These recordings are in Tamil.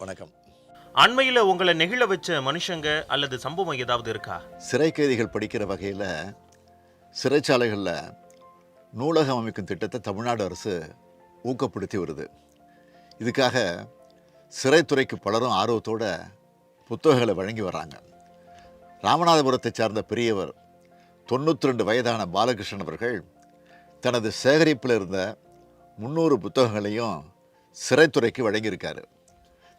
வணக்கம். அண்மையில உங்களை நெகிழ வச்ச மனுஷங்க அல்லது சம்பவம் ஏதாவது இருக்கா? சிறை கைதிகள் படிக்கிற வகையில் சிறைச்சாலைகளில் நூலகம் அமைக்கும் திட்டத்தை தமிழ்நாடு அரசு ஊக்கப்படுத்தி வருது. இதுக்காக சிறைத்துறைக்கு பலரும் ஆர்வத்தோட புத்தகங்களை வழங்கி வர்றாங்க ராமநாதபுரத்தை சார்ந்த பெரியவர் தொண்ணூற்றி ரெண்டு வயதான பாலகிருஷ்ணன் அவர்கள் தனது சேகரிப்பில் இருந்த முந்நூறு புத்தகங்களையும் சிறைத்துறைக்கு வழங்கியிருக்காரு.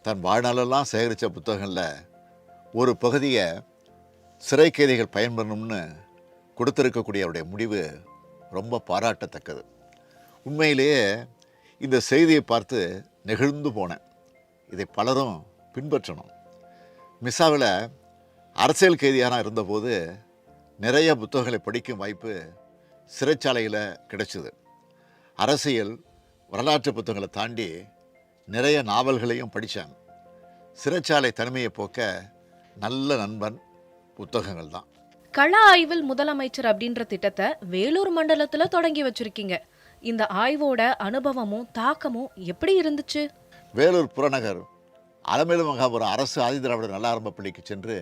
தன் வாழ்நாளெல்லாம் சேகரித்த புத்தகங்களில் ஒரு பகுதியை சிறை கைதிகள் பயன்பெறணும்னு கொடுத்துருக்கக்கூடிய அவருடைய முடிவு ரொம்ப பாராட்டத்தக்கது. உண்மையிலேயே இந்த செய்தியை பார்த்து நெகிழ்ந்து போனேன். இதை பலரும் பின்பற்றணும். மிசாவில் அரசியல் கைதியான இருந்தபோது நிறைய புத்தகங்களை படிக்கும் வாய்ப்பு சிறைச்சாலையில் கிடைச்சிது. அரசியல் வரலாற்று புத்தகங்களை தாண்டி நிறைய நாவல்களையும் படித்தேன் சிறைச்சாலை தனிமையை போக்க நல்ல நண்பன் புத்தகங்கள் தான். கள ஆய்வில் முதலமைச்சர் அப்படின்ற திட்டத்தை வேலூர் மண்டலத்துல தொடங்கி வச்சிருக்கீங்க. இந்த ஆய்வோட அனுபவமும் தாக்கமும் எப்படி இருந்துச்சு? வேலூர் புறநகர் அலமேலு மகாபுரம் அரசு ஆதிதிராவிடர் நல்லாரம்ப பள்ளிக்கு சென்று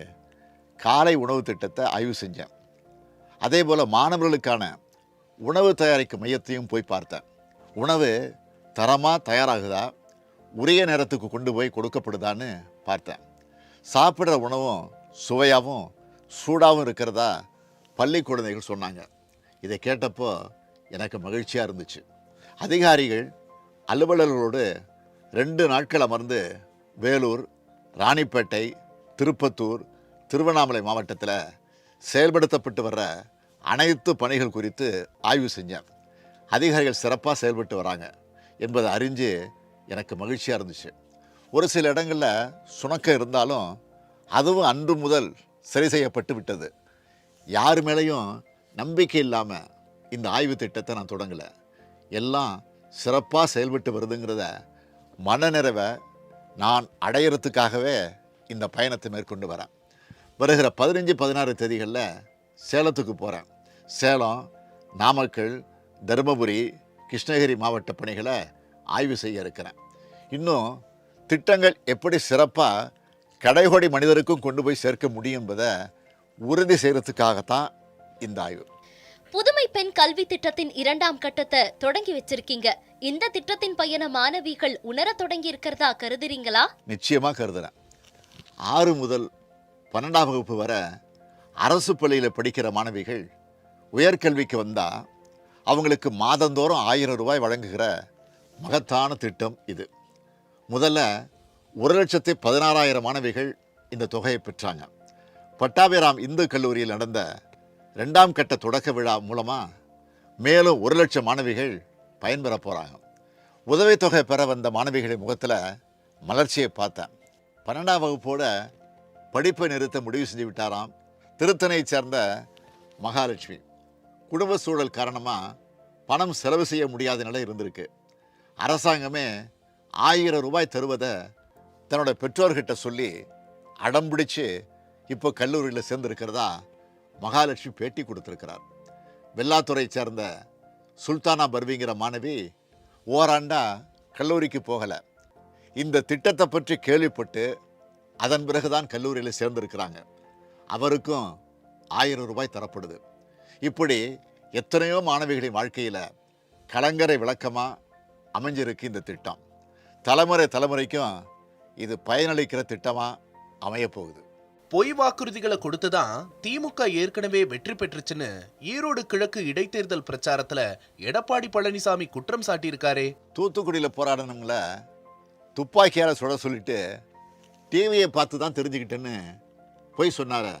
காலை உணவு திட்டத்தை ஆய்வு செஞ்சேன். அதே போல் மாணவர்களுக்கான உணவு தயாரிக்கும் மையத்தையும் போய் பார்த்தேன். உணவு தரமாக தயாராகுதா? உரிய நேரத்துக்கு கொண்டு போய் கொடுக்கப்படுதான்னு பார்த்தேன். சாப்பிட்ற உணவும் சுவையாகவும் சூடாகவும் இருக்கிறதா பள்ளி குழந்தைகள் சொன்னாங்க. இதை கேட்டப்போ எனக்கு மகிழ்ச்சியாக இருந்துச்சு. அதிகாரிகள் அலுவலர்களோடு ரெண்டு நாட்கள் அமர்ந்து வேலூர் ராணிப்பேட்டை திருப்பத்தூர் திருவண்ணாமலை மாவட்டத்தில் செயல்படுத்தப்பட்டு வர்ற அனைத்து பணிகள் குறித்து ஆய்வு செஞ்சேன். அதிகாரிகள் சிறப்பாக செயல்பட்டு வராங்க என்பதை அறிஞ்சு எனக்கு மகிழ்ச்சியாக இருந்துச்சு. ஒரு சில இடங்களில் சுணக்கம் இருந்தாலும் அதுவும் அன்று முதல் சரி செய்யப்பட்டு விட்டது. யார் மேலேயும் நம்பிக்கை இல்லாமல் இந்த ஆய்வு திட்டத்தை நான் தொடங்கலை. எல்லாம் சிறப்பாக செயல்பட்டு வருதுங்கிறத மனநிறைவை நான் அடையிறதுக்காகவே இந்த பயணத்தை மேற்கொண்டு வரேன். வருகிற பதினஞ்சு பதினாறு தேதிகளில் சேலத்துக்கு போகிறேன் சேலம் நாமக்கல் தருமபுரி கிருஷ்ணகிரி மாவட்ட பணிகளை ஆய்வு செய்ய இருக்கிறேன். இன்னும் திட்டங்கள் எப்படி சிறப்பாக கடைகோடி மனிதருக்கும் கொண்டு போய் சேர்க்க முடியும் என்பதை உறுதி செய்கிறதுக்காகத்தான் இந்த ஆய்வு. புதுமை பெண் கல்வி திட்டத்தின் இரண்டாம் கட்டத்தை தொடங்கி வச்சிருக்கீங்க. இந்த திட்டத்தின் பயன மாணவிகள் உணர தொடங்கி இருக்கிறதா கருதுறீங்களா? நிச்சயமாக கருதுகிறேன் ஆறு முதல் பன்னெண்டாம் வகுப்பு வரை அரசு பள்ளியில் படிக்கிற மாணவிகள் உயர்கல்விக்கு வந்தால் அவங்களுக்கு மாதந்தோறும் ஆயிரம் ரூபாய் வழங்குகிற மகத்தான திட்டம் இது. முதல்ல ஒரு லட்சத்தி பதினாறாயிரம் மாணவிகள் இந்த தொகையை பெற்றாங்க. பட்டாபிராம் இந்து கல்லூரியில் நடந்த ரெண்டாம் கட்ட தொடக்க விழா மூலமாக மேலும் ஒரு லட்சம் மாணவிகள் பயன்பெற போகிறாங்க உதவித்தொகை பெற வந்த மாணவிகளின் முகத்தில் மலர்ச்சியை பார்த்தேன். பன்னெண்டாம் வகுப்போட படிப்பை நிறுத்த முடிவு செஞ்சு விட்டாராம் திருத்தணையைச் சேர்ந்த மகாலட்சுமி. குடும்ப சூழல் காரணமாக பணம் செலவு செய்ய முடியாத நிலை இருந்திருக்கு. அரசாங்கமே ஆயிரம் ரூபாய் தருவதை தன்னோட பெற்றோர்கிட்ட சொல்லி அடம்பிடிச்சு இப்போ கல்லூரியில் சேர்ந்துருக்கிறதா மகாலட்சுமி பேட்டி கொடுத்துருக்கிறார். வெள்ளாத்துறை சேர்ந்த சுல்தானா பர்விங்கிற மாணவி ஓராண்டா கல்லூரிக்கு போகலை. இந்த திட்டத்தை பற்றி கேள்விப்பட்டு அதன் பிறகுதான் கல்லூரியில் சேர்ந்துருக்கிறாங்க. அவருக்கும் ஆயிரம் ரூபாய் தரப்படுது. இப்படி எத்தனையோ மாணவிகளின் வாழ்க்கையில் கலங்கரை விளக்கமாக அமைஞ்சிருக்கு இந்த திட்டம். தலைமுறை தலைமுறைக்கும் இது பயனளிக்கிற திட்டமாக அமையப் போகுது பொய் வாக்குறுதிகளை கொடுத்துதான் திமுக ஏற்கனவே வெற்றி பெற்றுச்சுன்னு ஈரோடு கிழக்கு இடைத்தேர்தல் பிரச்சாரத்துல எடப்பாடி பழனிசாமி குற்றம் சாட்டியிருக்காரே. தூத்துக்குடியில் போராடினவங்கள துப்பாக்கியால் சுட சொல்லிட்டு டிவியை பார்த்து தான் தெரிஞ்சுக்கிட்டேன்னு போய் சொன்னார்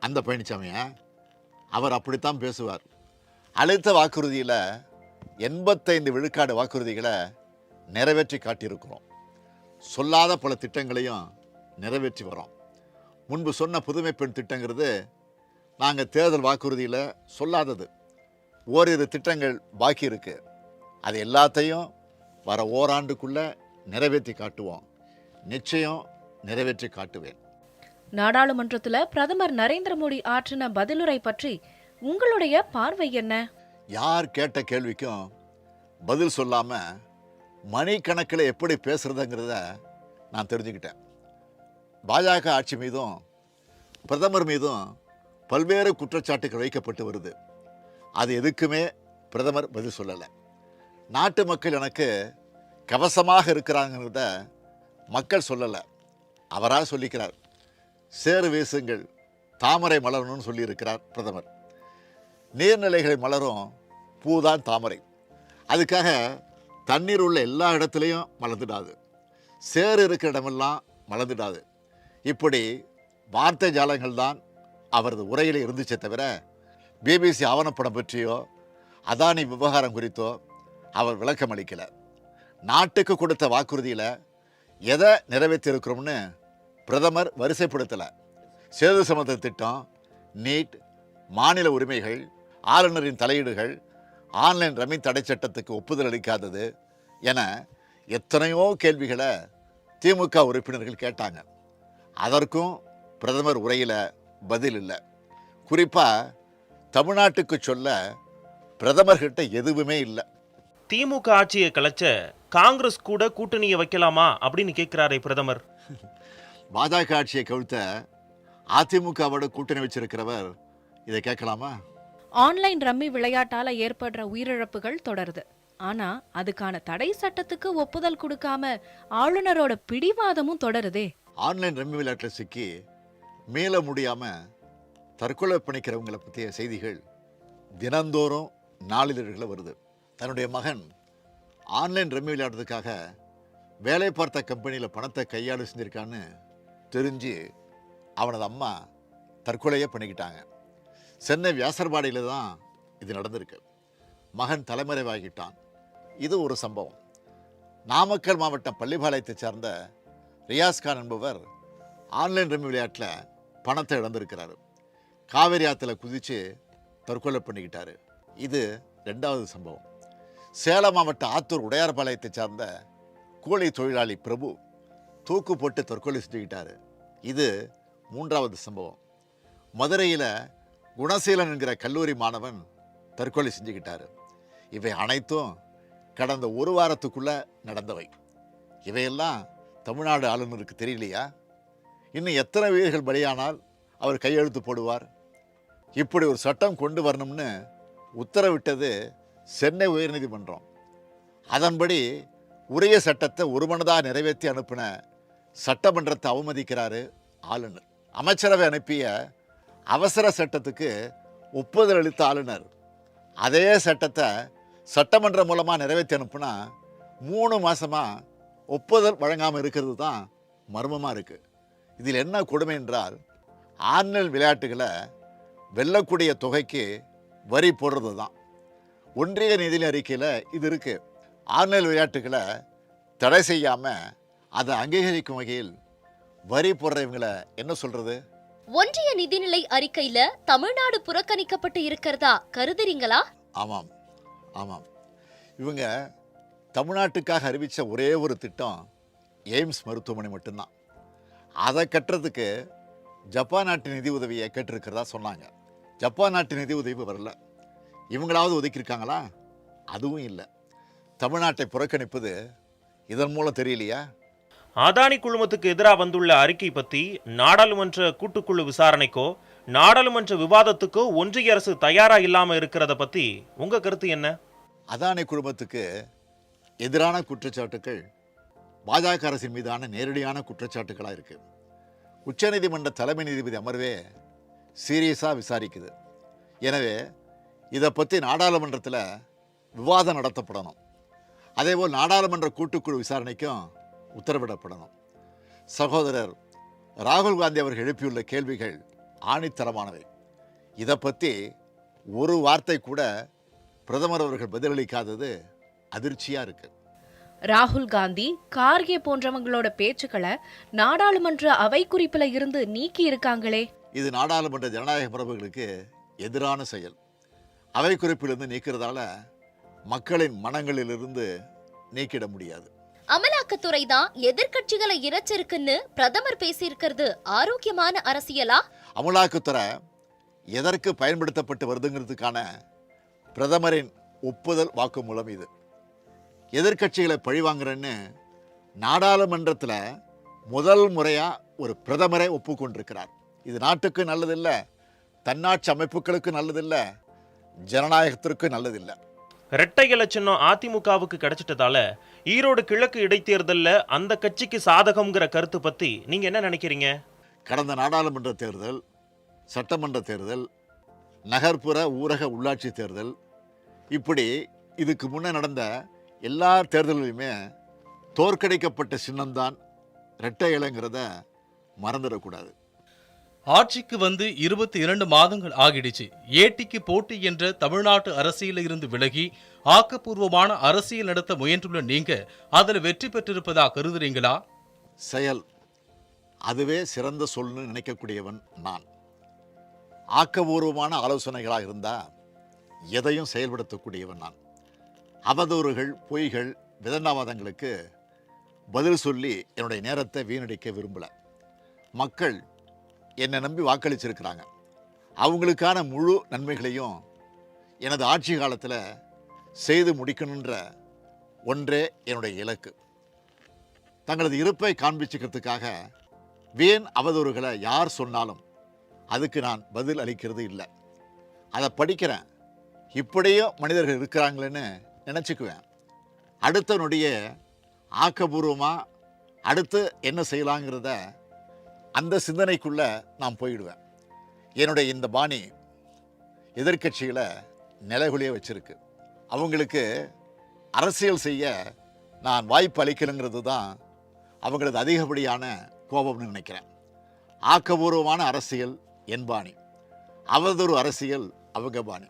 அந்த பழனிசாமியா? அவர் அப்படித்தான் பேசுவார். அழுத்த வாக்குறுதியில் எண்பத்தைந்து விழுக்காடு வாக்குறுதிகளை நிறைவேற்றி காட்டியிருக்கிறோம். சொல்லாத பல திட்டங்களையும் நிறைவேற்றி வரோம் முன்பு சொன்ன புதுமை பெண் திட்டங்கிறது நாங்கள் தேர்தல் வாக்குறுதியில் சொல்லாதது. ஓரிரு திட்டங்கள் பாக்கி இருக்குது அது எல்லாத்தையும் வர ஓராண்டுக்குள்ளே நிறைவேற்றி காட்டுவோம். நிச்சயம் நிறைவேற்றி காட்டுவேன். நாடாளுமன்றத்தில் பிரதமர் நரேந்திர மோடி ஆற்றின பதிலுரை பற்றி உங்களுடைய பார்வை என்ன? யார் கேட்ட கேள்விக்கும் பதில் சொல்லாமல் மணிக்கணக்கில் எப்படி பேசுகிறதுங்கிறத நான் தெரிஞ்சுக்கிட்டேன். பாஜக ஆட்சி மீதும் பிரதமர் மீதும் பல்வேறு குற்றச்சாட்டுகள் வைக்கப்பட்டு வருது. அது எதுக்குமே பிரதமர் பதில் சொல்லலை. நாட்டு மக்கள் எனக்கு கவசமாக இருக்கிறாங்கிறத மக்கள் சொல்லலை. அவராக சொல்லிக்கிறார். சேறு வீசுங்கள் தாமரை மலரணும்னு சொல்லியிருக்கிறார் பிரதமர். நீர்நிலைகளை மலரும் பூதான் தாமரை. அதுக்காக தண்ணீர் உள்ள எல்லா இடத்துலையும் மலர்ந்துடாது. சேறு இருக்கிற இடமெல்லாம் மலர்ந்துடாது. இப்படி வார்த்தை ஜாலங்கள் தான் அவரது உரையில் இருந்துச்சே தவிர பிபிசி ஆவணப்படம் பற்றியோ அதானி விவகாரம் குறித்தோ அவர் விளக்கம் அளிக்கலை. நாட்டுக்கு கொடுத்த வாக்குறுதியில் எதை நிறைவேற்றியிருக்கிறோம்னு பிரதமர் வரிசைப்படுத்தலை. சேது சமுத்திர திட்டம் நீட் மாநில உரிமைகள் ஆளுநரின் தலையீடுகள் ஆன்லைன் ரம்மி தடை சட்டத்துக்கு ஒப்புதல் அளிக்காதது என எத்தனையோ கேள்விகளை திமுக உறுப்பினர்கள் கேட்டாங்க. அதற்கும் பிரதமர் உரையில் பதில் இல்லை. குறிப்பாக தமிழ்நாட்டுக்கு சொல்ல பிரதமர்கிட்ட எதுவுமே இல்லை. திமுக ஆட்சியை கலைச்ச காங்கிரஸ் கூட கூட்டணியை வைக்கலாமா அப்படின்னு கேட்கிறாரே பிரதமர். பாஜக ஆட்சியை கவிழ்த்த அதிமுகவோட கூட்டணி வச்சிருக்கிறவர் இதை கேட்கலாமா? ஆன்லைன் ரம்மி விளையாட்டால ஏற்படுற உயிரிழப்புகள் தொடருது. ஆனா அதுக்கான தடை சட்டத்துக்கு ஒப்புதல் கொடுக்காம ஆளுநரோட பிடிவாதமும் தொடருதே. ஆன்லைன் ரம்மி விளையாட்டில் சிக்கி மீள முடியாமல் தற்கொலை பண்ணிக்கிறவங்களை பற்றிய செய்திகள் தினந்தோறும் நாளிதழ்களில் வருது. தன்னுடைய மகன் ஆன்லைன் ரம்மி விளையாடுறதுக்காக வேலை பார்த்த கம்பெனியில் பணத்தை கையாளு செஞ்சுருக்கான்னு தெரிஞ்சு அவனது அம்மா தற்கொலையே பண்ணிக்கிட்டாங்க. சென்னை வியாசர்பாடியில் தான் இது நடந்திருக்கு. மகன் தலைமறைவாகிட்டான். இது ஒரு சம்பவம். நாமக்கல் மாவட்டம் பள்ளிப்பாளையத்தை சேர்ந்த ரியாஸ் கான் என்பவர் ஆன்லைன் ரம்மி விளையாட்டில் பணத்தை இழந்திருக்கிறார். காவேரி ஆற்றுல குதித்து தற்கொலை பண்ணிக்கிட்டாரு. இது ரெண்டாவது சம்பவம். சேலம் மாவட்ட ஆத்தூர் உடையார்பாளையத்தை சார்ந்த கூலி தொழிலாளி பிரபு தூக்கு போட்டு தற்கொலை செஞ்சுக்கிட்டார். இது மூன்றாவது சம்பவம். மதுரையில் குணசீலன் என்கிற கல்லூரி மாணவன் தற்கொலை செஞ்சுக்கிட்டாரு. இவை அனைத்தும் கடந்த ஒரு வாரத்துக்குள்ளே நடந்தவை. இவையெல்லாம் தமிழ்நாடு ஆளுநருக்கு தெரியலையா? இன்னும் எத்தனை வீரர்கள் பலியானால் அவர் கையெழுத்து போடுவார்? இப்படி ஒரு சட்டம் கொண்டு வரணும்னு உத்தரவிட்டது சென்னை உயர்நீதிமன்றம். அதன்படி உரிய சட்டத்தை ஒருமனதாக நிறைவேற்றி அனுப்பின சட்டமன்றத்தை அவமதிக்கிறாரு ஆளுநர். அமைச்சரவை அனுப்பிய அவசர சட்டத்துக்கு ஒப்புதல் அளித்த ஆளுநர். அதே சட்டத்தை சட்டமன்றம் மூலமாக நிறைவேற்றி அனுப்புனா மூணு மாதமாக ஒப்புதல் வழங்காமல் இருக்கிறது தான் மர்மமாக இருக்குது இதில் என்ன கொடுமை என்றால் ஆன்லைன் விளையாட்டுகளை வெல்லக்கூடிய தொகைக்கு வரி போடுறது தான். ஒன்றிய நிதி அறிக்கையில் இது இருக்குது ஆன்லைன் விளையாட்டுகளை தடை செய்யாமல் அதை அங்கீகரிக்கும் வகையில் வரி போடுறவங்களை என்ன சொல்கிறது ஒன்றிய நிதிநிலை அறிக்கையில தமிழ்நாடு புறக்கணிக்கப்பட்டு இருக்கிறதா கருதுறீங்களா? ஆமாம். ஆமாம். இவங்க தமிழ்நாட்டுக்காக அறிவித்த ஒரே ஒரு திட்டம் எய்ம்ஸ் மருத்துவமனை மட்டும்தான். அதை கட்டுறதுக்கு ஜப்பான் நாட்டு நிதி உதவியை கேட்டிருக்கிறதா சொன்னாங்க. ஜப்பான் நாட்டு நிதி உதவி வரல. இவங்களாவது ஒதுக்கியிருக்காங்களா? அதுவும் இல்லை. தமிழ்நாட்டை புறக்கணிப்பது இதன் மூலம் தெரியலையா? அதானி குழுமத்துக்கு எதிராக வந்துள்ள அறிக்கை பற்றி நாடாளுமன்ற கூட்டுக்குழு விசாரணைக்கோ நாடாளுமன்ற விவாதத்துக்கோ ஒன்றிய அரசு தயாராக இல்லாமல் இருக்கிறத பற்றி உங்கள் கருத்து என்ன? அதானி குழுமத்துக்கு எதிரான குற்றச்சாட்டுகள் பாஜக அரசின் மீதான நேரடியான குற்றச்சாட்டுகளாக இருக்கு. உச்சநீதிமன்ற தலைமை நீதிபதி அமர்வே சீரியஸாக விசாரிக்குது. எனவே இதை பற்றி நாடாளுமன்றத்தில் விவாதம் நடத்தப்படணும். அதேபோல் நாடாளுமன்ற கூட்டுக்குழு விசாரணைக்கும் உத்தரவிடப்படணும். சகோதரர் ராகுல் காந்தி அவர்கள் எழுப்பியுள்ள கேள்விகள் ஆணித்தரமானவை. இதை பற்றி ஒரு வார்த்தை கூட பிரதமர் அவர்கள் பதிலளிக்காதது அதிர்ச்சியாக இருக்கு. ராகுல் காந்தி கார்கே போன்றவங்களோட பேச்சுக்களை நாடாளுமன்ற அவை குறிப்புல இருந்து நீக்கி இருக்காங்களே. இது நாடாளுமன்ற ஜனநாயக பரப்புகளுக்கு எதிரான செயல். அவை குறிப்பிலிருந்து நீக்கிறதால மக்களின் மனங்களிலிருந்து நீக்கிட முடியாது. அமலாக்கத்துறை தான் எதிர்க்கட்சிகளை இறைச்சிருக்குன்னு பிரதமர் பேசியிருக்கிறது ஆரோக்கியமான அரசியலா? அமலாக்கத்துறை எதற்கு பயன்படுத்தப்பட்டு வருதுங்கிறதுக்கான பிரதமரின் ஒப்புதல் வாக்குமூலம் இது. எதிர்க்கட்சிகளை பழிவாங்குறேன்னு நாடாளுமன்றத்தில் முதல் முறையாக ஒரு பிரதமரை ஒப்புக்கொண்டிருக்கிறார். இது நாட்டுக்கு நல்லதில்லை தன்னாட்சி அமைப்புகளுக்கு நல்லதில்லை ஜனநாயகத்திற்கு நல்லதில்லை. இரட்டை இலை சின்னம் அதிமுகவுக்கு கிடைச்சிட்டதால ஈரோடு கிழக்கு இடைத்தேர்தலில் அந்த கட்சிக்கு சாதகம்ங்கிற கருத்து பத்தி நீங்க என்ன நினைக்கிறீங்க? கடந்த நாடாளுமன்ற தேர்தல் சட்டமன்ற தேர்தல் நகர்ப்புற ஊரக உள்ளாட்சி தேர்தல் இப்படி இதுக்கு முன்னே நடந்த எல்லா தேர்தல்களிலுமே தோற்கடிக்கப்பட்ட சின்னம்தான் இரட்டை இலங்கிறத மறந்துடக்கூடாது. ஆட்சிக்கு வந்து இருபத்தி இரண்டு மாதங்கள் ஆகிடுச்சு. ஏட்டிக்கு போட்டி என்ற தமிழ்நாட்டு அரசியலில் இருந்து விலகி ஆக்கப்பூர்வமான அரசியல் நடத்த முயன்றுள்ள நீங்க அதில் வெற்றி பெற்றிருப்பதா கருதுறீங்களா? செயல். அதுவே சிறந்த சொல்னு நினைக்கக்கூடியவன் நான். ஆக்கபூர்வமான ஆலோசனைகளாக இருந்தால் எதையும் செயல்படுத்தக்கூடியவன் நான். அவதூறுகள் பொய்கள் விதண்டாவாதங்களுக்கு பதில் சொல்லி என்னுடைய நேரத்தை வீணடிக்க விரும்பல. மக்கள் என்னை நம்பி வாக்களிச்சிருக்கிறாங்க. அவங்களுக்கான முழு நன்மைகளையும் எனது ஆட்சி காலத்தில் செய்து முடிக்கணுன்ற ஒன்றே என்னுடைய இலக்கு. தங்களது இருப்பை காண்பிச்சுக்கிறதுக்காக வீண் அவதூறுகளை யார் சொன்னாலும் அதுக்கு நான் பதில் அளிக்கிறது இல்லை. அதை படிக்கிறேன். இப்படியும் மனிதர்கள் இருக்கிறாங்களேன்னு நினச்சிக்குவேன். அடுத்தனுடைய ஆக்கபூர்வமாக அடுத்து என்ன செய்யலாங்கிறத அந்த சிந்தனைக்குள்ளே நான் போயிடுவேன். என்னுடைய இந்த பாணி எதிர்க்கட்சிகளை நிலைகுலிய வச்சுருக்கு. அவங்களுக்கு அரசியல் செய்ய நான் வாய்ப்பு அளிக்கணுங்கிறது தான் அவங்களது அதிகப்படியான கோபம்னு நினைக்கிறேன். ஆக்கபூர்வமான அரசியல் என் பாணி. அவதொரு அரசியல் அவங்க பாணி.